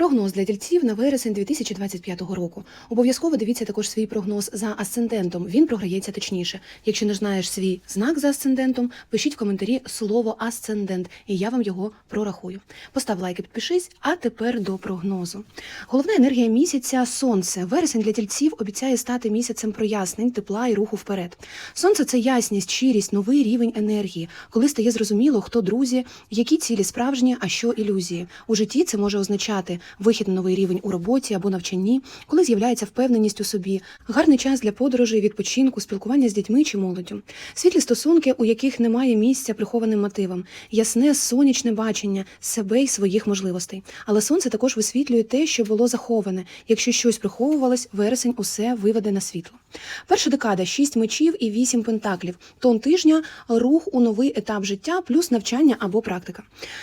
Прогноз для тільців на вересень 2025 року. Обов'язково дивіться також свій прогноз за асцендентом. Він програється точніше. Якщо не знаєш свій знак за асцендентом, пишіть в коментарі слово асцендент, і я вам його прорахую. Постав лайк і підпишись. А тепер до прогнозу. Головна енергія місяця сонце. Вересень для тільців обіцяє стати місяцем прояснень, тепла і руху вперед. Сонце це ясність, щирість, новий рівень енергії, коли стає зрозуміло, хто друзі, які цілі справжні, а що ілюзії. У житті це може означати вихід на новий рівень у роботі або навчанні, коли з'являється впевненість у собі, гарний час для подорожей, відпочинку, спілкування з дітьми чи молоддю, світлі стосунки, у яких немає місця прихованим мотивам, ясне сонячне бачення себе й своїх можливостей. Але сонце також висвітлює те, що було заховане. Якщо щось приховувалось, вересень усе виведе на світло. Перша декада шість мечів і вісім пентаклів. Тон тижня рух у новий етап життя, плюс навчання або практика.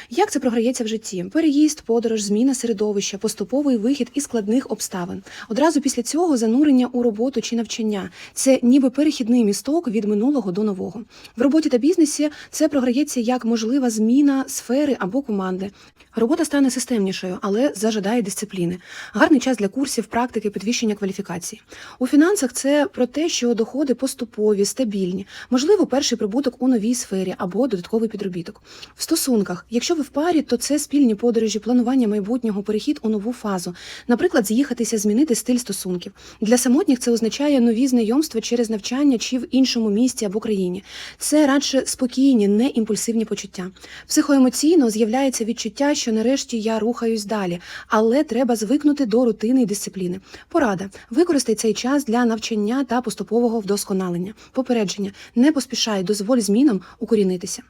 Як це програється в житті? Переїзд, подорож, зміна середовища, поступовий вихід із складних обставин. Одразу після цього занурення у роботу чи навчання. Це ніби перехідний місток від минулого до нового. В роботі та бізнесі це програється як можлива зміна сфери або команди. Робота стане системнішою, але зажадає дисципліни. Гарний час для курсів, практики, підвищення кваліфікації. У фінансах це про те, що доходи поступові, стабільні, можливо, перший прибуток у новій сфері або додатковий підробіток. В стосунках, якщо ви в парі, то це спільні подорожі, планування майбутнього, перехід у нову фазу. Наприклад, з'їхатися, змінити стиль стосунків. Для самотніх це означає нові знайомства через навчання чи в іншому місті або країні. Це радше спокійні, не імпульсивні почуття. Психоемоційно з'являється відчуття, що нарешті я рухаюсь далі, але треба звикнути до рутини і дисципліни. Порада: використай цей час для навчання та поступового вдосконалення. Попередження: не поспішай, дозволь змінам укорінитися.